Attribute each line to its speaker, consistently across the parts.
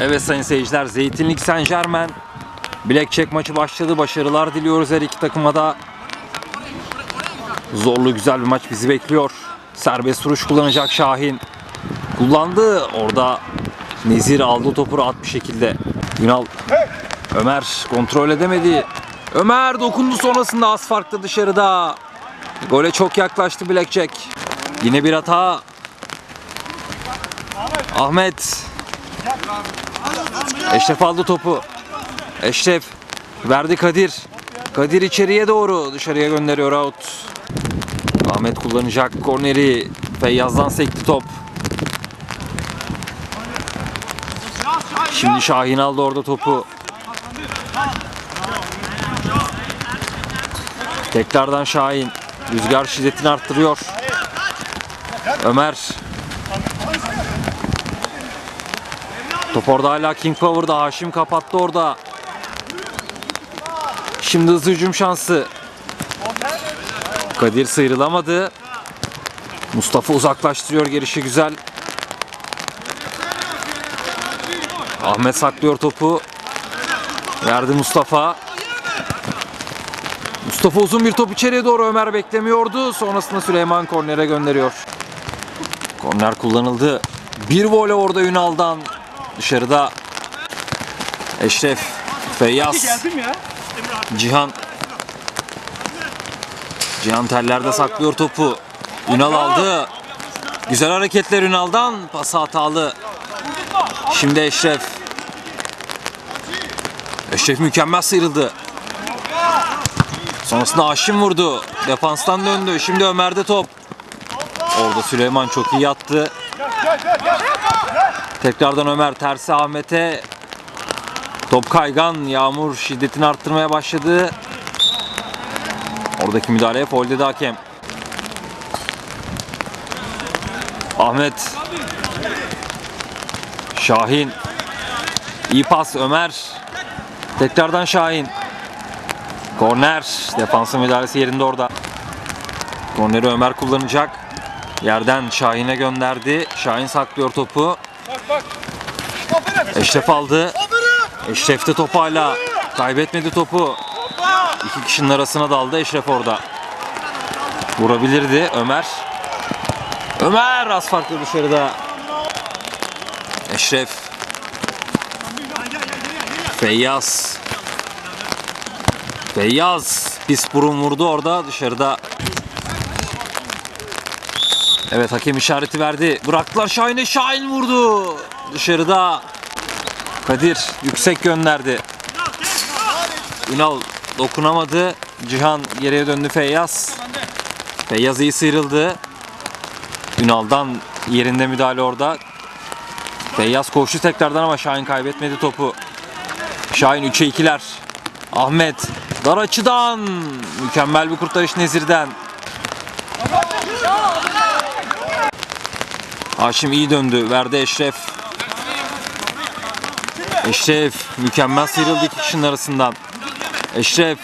Speaker 1: Evet sayın seyirciler Zeytinlik Saint Germain Blackjack maçı başladı. Başarılar diliyoruz her iki takıma da. Zorlu güzel bir maç bizi bekliyor. Serbest vuruş kullanacak Şahin. Kullandı. Orada Nezir aldı topu rahat bir şekilde. Ünal Ömer kontrol edemedi. Ömer dokundu sonrasında az farklı dışarıda. Gole çok yaklaştı Blackjack. Yine bir hata. Ahmet. Eşref aldı topu. Eşref verdi Kadir. Kadir içeriye doğru dışarıya gönderiyor out. Ahmet kullanacak korneri. Feyyaz'dan sekti top. Şimdi Şahin aldı orada topu. Tekrardan Şahin. Rüzgar şiddetini arttırıyor. Ömer. Top orada hala King Power'da. Haşim kapattı orada. Şimdi hızlı hücum şansı. Kadir sıyrılamadı. Mustafa uzaklaştırıyor gelişi güzel. Ahmet saklıyor topu. Verdi Mustafa. Mustafa uzun bir top içeriye doğru Ömer beklemiyordu. Sonrasında Süleyman kornere gönderiyor. Korner kullanıldı. Bir voley orada Ünal'dan. Dışarıda Eşref, Feyyaz. Cihan. Cihan tellerde saklıyor topu. Ünal aldı. Güzel hareketler Ünal'dan. Pası hatalı. Şimdi Eşref. Eşref mükemmel sıyrıldı. Sonrasında Haşim vurdu. Defanstan döndü. Şimdi Ömer'de top. Orada Süleyman çok iyi yattı. Tekrardan Ömer tersi Ahmet'e. Top kaygan. Yağmur şiddetini arttırmaya başladı. Oradaki müdahaleye foul dedi hakem. Ahmet. Şahin. İyi pas Ömer. Tekrardan Şahin. Korner. Defansın müdahalesi yerinde orada. Korneri Ömer kullanacak. Yerden Şahin'e gönderdi. Şahin saklıyor topu. Eşref aldı. Eşref de topu hala. Kaybetmedi topu. İki kişinin arasına daldı Eşref orada. Vurabilirdi Ömer. Ömer az farklı dışarıda. Eşref. Feyyaz. Feyyaz. Pis burun vurdu orada dışarıda. Evet hakem işareti verdi. Bıraktılar Şahin'e. Şahin vurdu. Dışarıda. Kadir yüksek gönderdi. Ünal dokunamadı. Cihan geriye döndü Feyyaz. Feyyaz iyi sıyrıldı. Ünal'dan yerinde müdahale orada. Feyyaz koştu tekrardan ama Şahin kaybetmedi topu. Şahin 3'e 2'ler. Ahmet dar açıdan mükemmel bir kurtarış Nezir'den. Haşim iyi döndü. Verdi Eşref. Eşref mükemmel sıyrıldı iki kişinin arasından. Eşref.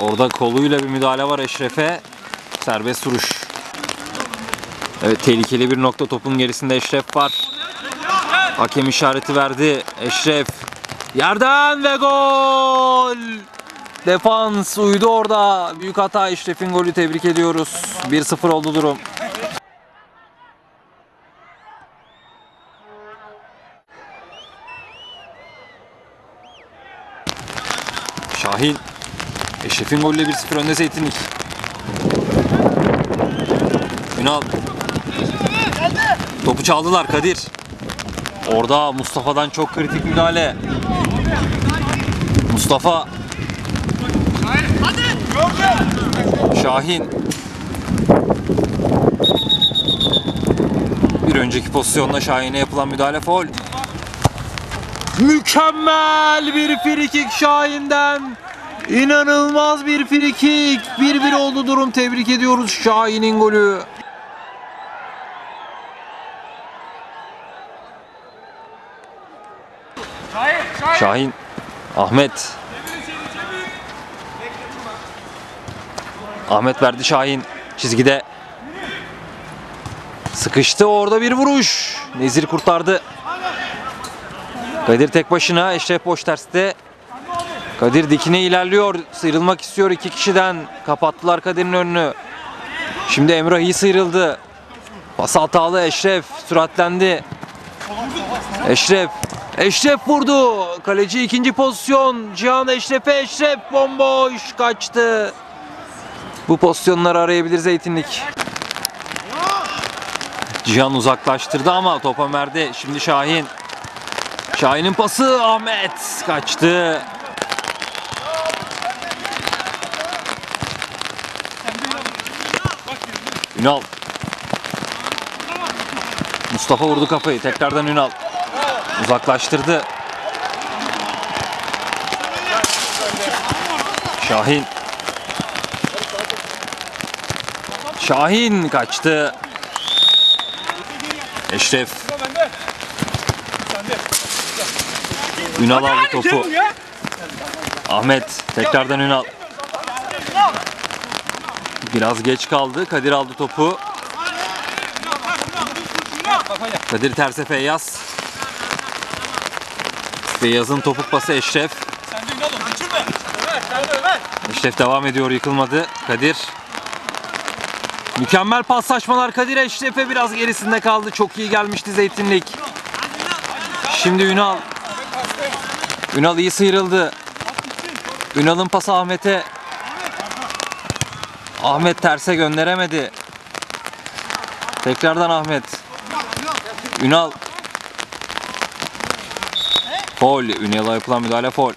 Speaker 1: Orada koluyla bir müdahale var Eşref'e. Serbest vuruş. Evet tehlikeli bir nokta topun gerisinde Eşref var. Hakem işareti verdi. Eşref. Yerden ve gol. Defans uydu orada. Büyük hata Eşref'in golü tebrik ediyoruz. 1-0 oldu durum. Şahin. Eşref'in golüyle 1-0 önde Zeytinlik. Ünal. Topu çaldılar Kadir. Orada Mustafa'dan çok kritik müdahale. Mustafa. Şahin. Bir önceki pozisyonda Şahin'e yapılan müdahale foul. Mükemmel bir frikik Şahin'den. İnanılmaz bir frikik. 1-1 oldu durum. Tebrik ediyoruz Şahin'in golü.
Speaker 2: Şahin, Şahin.
Speaker 1: Şahin, Ahmet. Ahmet verdi Şahin çizgide. Sıkıştı orada bir vuruş. Nezir kurtardı. Kadir tek başına. Eşref boş terste. Kadir dikine ilerliyor. Sıyrılmak istiyor iki kişiden. Kapattılar Kadir'in önünü. Şimdi Emrah iyi sıyrıldı. Pas hatalı Eşref süratlendi. Eşref. Eşref vurdu. Kaleci ikinci pozisyon. Cihan Eşref'e Eşref bomboş kaçtı. Bu pozisyonları arayabilir Zeytinlik. Cihan uzaklaştırdı ama top Ömer'de. Şimdi Şahin. Şahin'in pası Ahmet kaçtı. Ünal. Mustafa vurdu kafayı. Tekrardan Ünal. Uzaklaştırdı. Şahin. Şahin kaçtı. Eşref. Ünal aldı topu. Ahmet tekrardan Ünal. Biraz geç kaldı. Kadir aldı topu. Kadir terse Feyyaz. Feyyaz'ın topuk pası Eşref. Eşref devam ediyor yıkılmadı. Kadir. Mükemmel paslaşmalar Kadir Eşref'e biraz gerisinde kaldı. Çok iyi gelmişti Zeytinlik. Şimdi Ünal. Ünal iyi sıyrıldı. Ünal'ın pası Ahmet'e. Ahmet terse gönderemedi. Tekrardan Ahmet. Ünal. Foul. Ünal'a yapılan müdahale foul.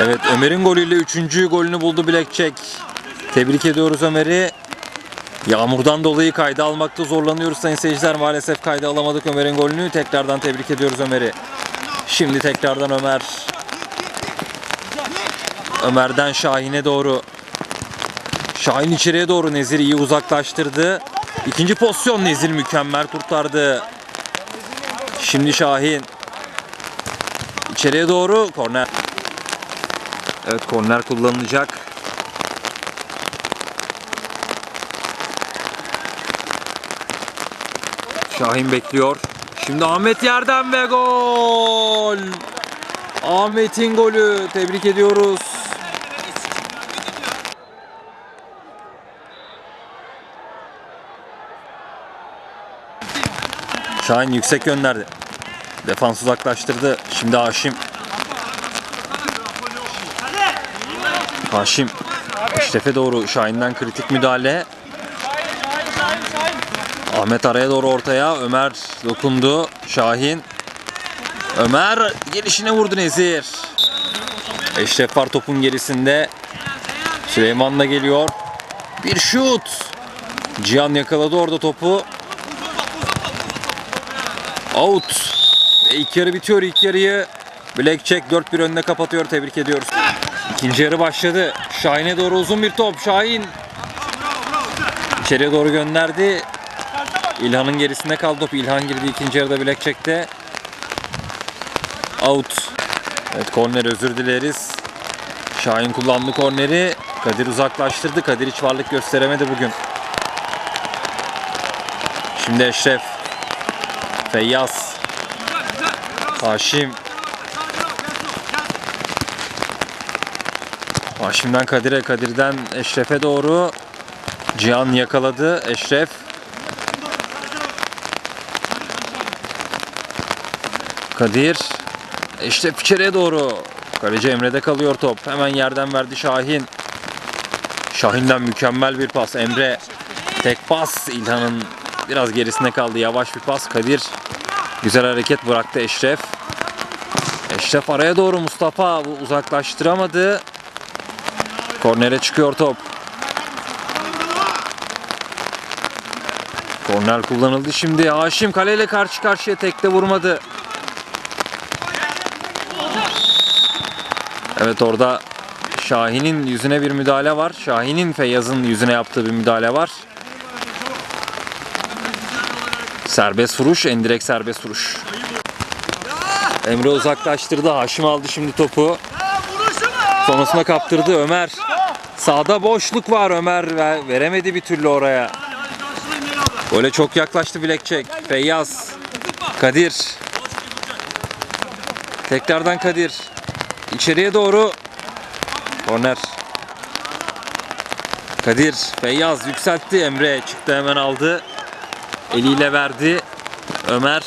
Speaker 1: Evet Ömer'in golüyle 3. golünü buldu Blackjack. Tebrik ediyoruz Ömer'i. Yağmurdan dolayı kayda almakta zorlanıyoruz sayın seyirciler. Maalesef kayda alamadık Ömer'in golünü. Tekrardan tebrik ediyoruz Ömer'i. Şimdi tekrardan Ömer. Ömer'den Şahin'e doğru. Şahin içeriye doğru Nezir iyi uzaklaştırdı. İkinci pozisyon Nezir mükemmel kurtardı. Şimdi Şahin. İçeriye doğru korner. Evet korner kullanılacak. Şahin bekliyor. Şimdi Ahmet yerden ve gol. Ahmet'in golü. Tebrik ediyoruz. Şahin yüksek gönderdi. Defans uzaklaştırdı. Şimdi Haşim. Haşim. Eşref'e doğru Şahin'den kritik müdahale. Ahmet araya doğru ortaya. Ömer dokundu. Şahin. Ömer gelişine vurdu Nezir. Eşref var topun gerisinde. Süleyman da geliyor. Bir şut. Cihan yakaladı orada topu. Out. Ve ilk yarı bitiyor. İlk yarıyı Blackjack 4-1 önüne kapatıyor. Tebrik ediyoruz. İkinci yarı başladı. Şahin'e doğru uzun bir top. Şahin içeriye doğru gönderdi. İlhan'ın gerisinde kaldı top. İlhan girdi ikinci yarıda Blackjack'te. Out. Evet korner özür dileriz. Şahin kullandı korneri. Kadir uzaklaştırdı. Kadir hiç varlık gösteremedi bugün. Şimdi Eşref. Feyyaz. Haşim. Haşim'den Kadir'e, Kadir'den Eşref'e doğru. Cihan yakaladı. Eşref. Kadir. Eşref içeriye doğru. Kaleci Emre'de kalıyor top. Hemen yerden verdi Şahin. Şahin'den mükemmel bir pas. Emre tek pas. İlhan'ın biraz gerisinde kaldı. Yavaş bir pas. Kadir güzel hareket bıraktı Eşref. Eşref araya doğru Mustafa bu uzaklaştıramadı. Kornere çıkıyor top. Korner kullanıldı şimdi. Haşim kaleyle karşı karşıya tekte vurmadı. Evet orada Şahin'in yüzüne bir müdahale var. Şahin'in Feyyaz'ın yüzüne yaptığı bir müdahale var. Serbest vuruş, endirek serbest vuruş. Emre uzaklaştırdı. Haşim aldı şimdi topu. Sonrasında kaptırdı Ömer. Sağda boşluk var Ömer ve- veremedi bir türlü oraya. Gole çok yaklaştı Bilekçek. Feyyaz. Kadir. Tekrardan Kadir. İçeriye doğru. Korner. Kadir. Feyyaz yükseltti. Emre çıktı hemen aldı. Eliyle verdi. Ömer.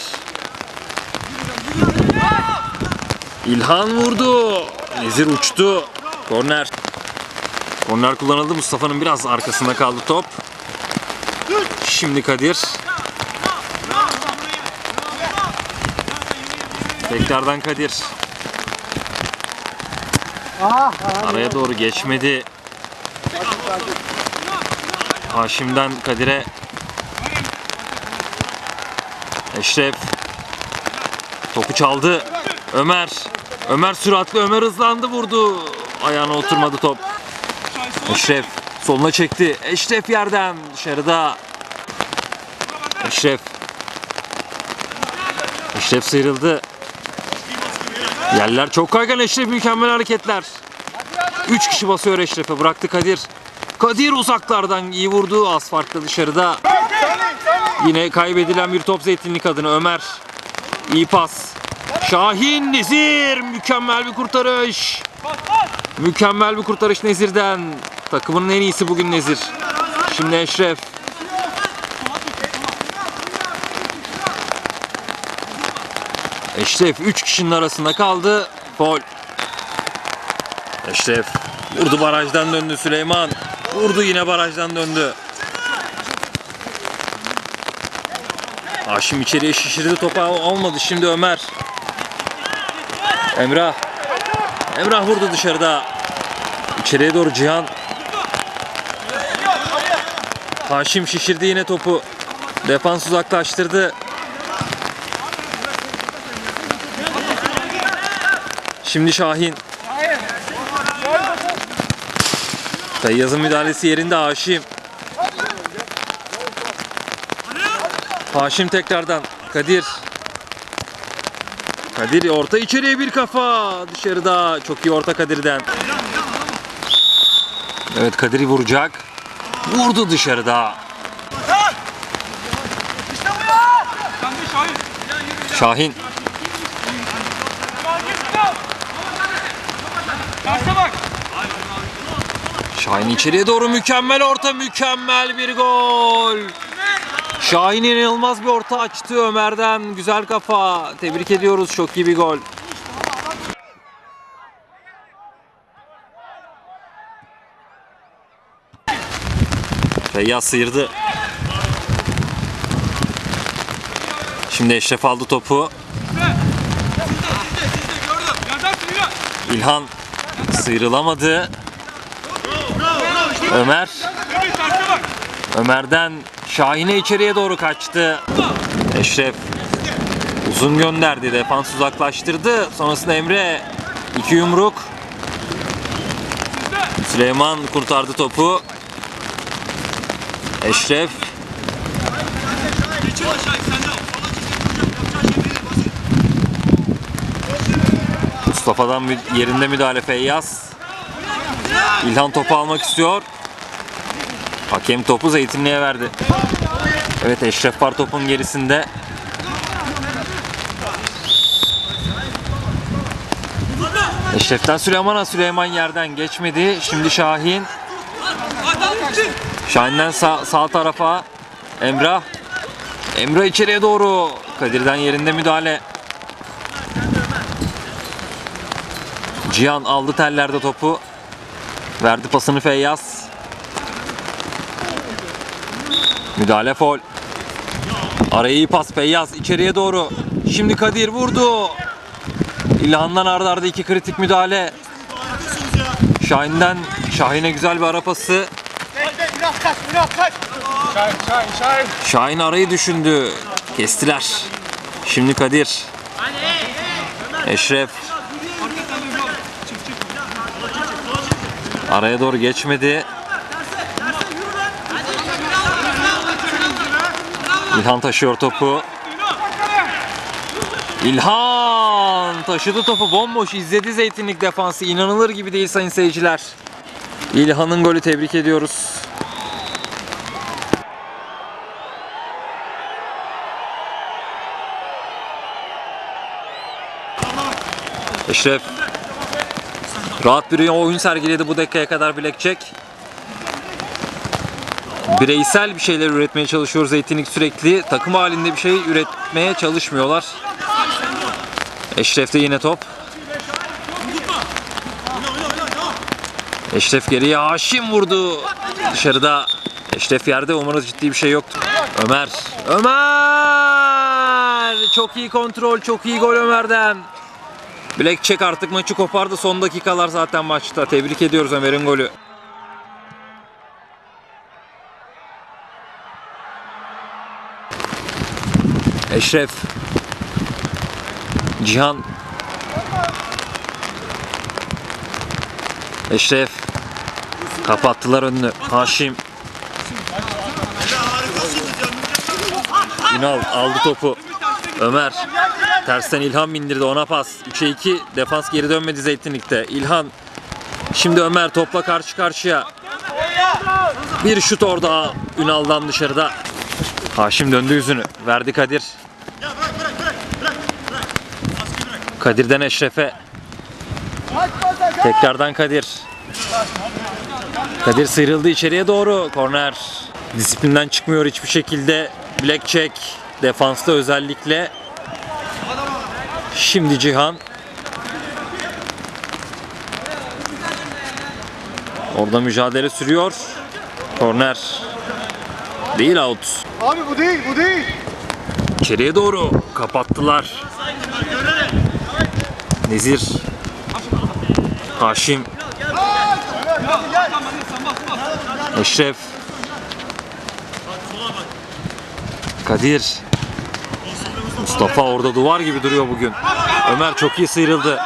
Speaker 1: İlhan vurdu. Nezir uçtu. Korner. Korner kullanıldı. Mustafa'nın biraz arkasında kaldı top. Şimdi Kadir. Tekrardan Kadir. Araya doğru geçmedi. Haşim'den Kadir'e. Eşref. Topu çaldı. Ömer. Ömer süratli. Ömer hızlandı vurdu. Ayağına oturmadı top. Eşref soluna çekti. Eşref yerden dışarıda. Eşref. Eşref sıyrıldı. Yerler çok kaygan Eşref mükemmel hareketler. 3 kişi basıyor Eşref'e bıraktı Kadir. Kadir uzaklardan iyi vurdu asfaltta dışarıda. Yine kaybedilen bir top zeytinlik adına Ömer. İyi pas. Şahin Nezir mükemmel bir kurtarış. Mükemmel bir kurtarış Nezir'den. Takımının en iyisi bugün Nezir. Şimdi Eşref. Eşref 3 kişinin arasında kaldı. Gol. Eşref vurdu barajdan döndü Süleyman. Vurdu yine barajdan döndü. Haşim içeriye şişirdi topu al- olmadı. Şimdi Ömer. Emrah. Emrah vurdu dışarıda. İçeriye doğru Cihan. Haşim şişirdi yine topu. Defans uzaklaştırdı. Şimdi Şahin. Feyyaz'ın müdahalesi yerinde Haşim. Haşim tekrardan. Kadir. Kadir orta içeriye bir kafa. Dışarıda. Çok iyi orta Kadir'den. Evet Kadir'i vuracak. Vurdu dışarıda. Şahin. Şahin içeriye doğru mükemmel orta, mükemmel bir gol. Şahin inanılmaz bir orta açtı Ömer'den. Güzel kafa. Tebrik ediyoruz. Çok iyi bir gol. Feyyaz sıyırdı. Şimdi Eşref aldı topu. İlhan sıyrılamadı. Ömer. Ömer'den Şahin'e içeriye doğru kaçtı. Eşref uzun gönderdi. Defans uzaklaştırdı. Sonrasında Emre iki yumruk. Süleyman kurtardı topu. Eşref Mustafa'dan yerinde müdahale Feyyaz. İlhan topu almak istiyor. Hakem topu Zeytinli'ye verdi. Evet Eşref var topun gerisinde. Eşref'ten Süleyman'a Süleyman yerden geçmedi. Şimdi Şahin. Şahin'den sağ, sağ tarafa Emrah. Emrah içeriye doğru. Kadir'den yerinde müdahale. Cihan aldı tellerde topu. Verdi pasını Feyyaz. Müdahale fol. Araya iyi pas Feyyaz içeriye doğru. Şimdi Kadir vurdu. İlhan'dan arda arda iki kritik müdahale. Şahin'den Şahin'e güzel bir ara pası.
Speaker 2: Şahin, Şahin, Şahin.
Speaker 1: Şahin arayı düşündü. Kestiler. Şimdi Kadir. Eşref. Araya doğru geçmedi. İlhan taşıyor topu. İlhan taşıdı topu bomboş izledi Zeytinlik defansı. İnanılır gibi değil sayın seyirciler. İlhan'ın golü tebrik ediyoruz. Eşref rahat bir oyun sergiledi bu dakikaya kadar Blackjack. Bireysel bir şeyler üretmeye çalışıyor Zeytinlik sürekli. Takım halinde bir şey üretmeye çalışmıyorlar. Eşref'te yine top. Eşref geriye Haşim vurdu. Dışarıda Eşref yerde umarız ciddi bir şey yoktu. Ömer. Ömer! Çok iyi kontrol, çok iyi gol Ömer'den. Blackjack artık maçı kopardı. Son dakikalar zaten maçta. Tebrik ediyoruz Ömer'in golü. Eşref. Cihan. Eşref. Kapattılar önünü. Haşim. Ünal aldı topu. Ömer. Tersten İlhan bindirdi ona pas. 3'e 2 defans geri dönmedi Zeytinlik'te. İlhan. Şimdi Ömer topla karşı karşıya. Bir şut orada Ünal'dan dışarıda. Haşim döndü yüzünü. Verdi Kadir. Kadir'den Eşref'e. Tekrardan Kadir. Kadir sıyrıldı içeriye doğru. Korner. Disiplinden çıkmıyor hiçbir şekilde. Blackjack defansta özellikle. Şimdi Cihan. Orada mücadele sürüyor. Korner. Değil out.
Speaker 2: Abi bu değil bu değil.
Speaker 1: İçeriye doğru kapattılar. Nezir. Haşim. Eşref. Kadir. Mustafa orada duvar gibi duruyor bugün. Ömer çok iyi sıyrıldı.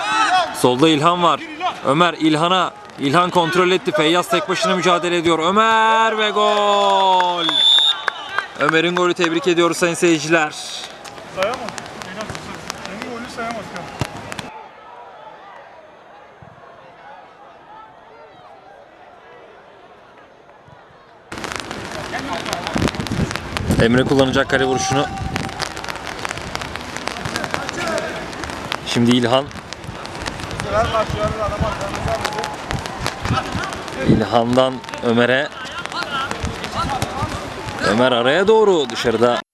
Speaker 1: Solda İlhan var. Ömer İlhan'a İlhan kontrol etti. Feyyaz tek başına mücadele ediyor. Ömer ve gol. Ömer'in golü tebrik ediyoruz sayın seyirciler.
Speaker 2: Sayamaz. Senin golü sayamaz ya.
Speaker 1: Emre kullanacak kare vuruşunu. Şimdi İlhan. İlhan'dan Ömer'e. Ömer araya doğru dışarıda.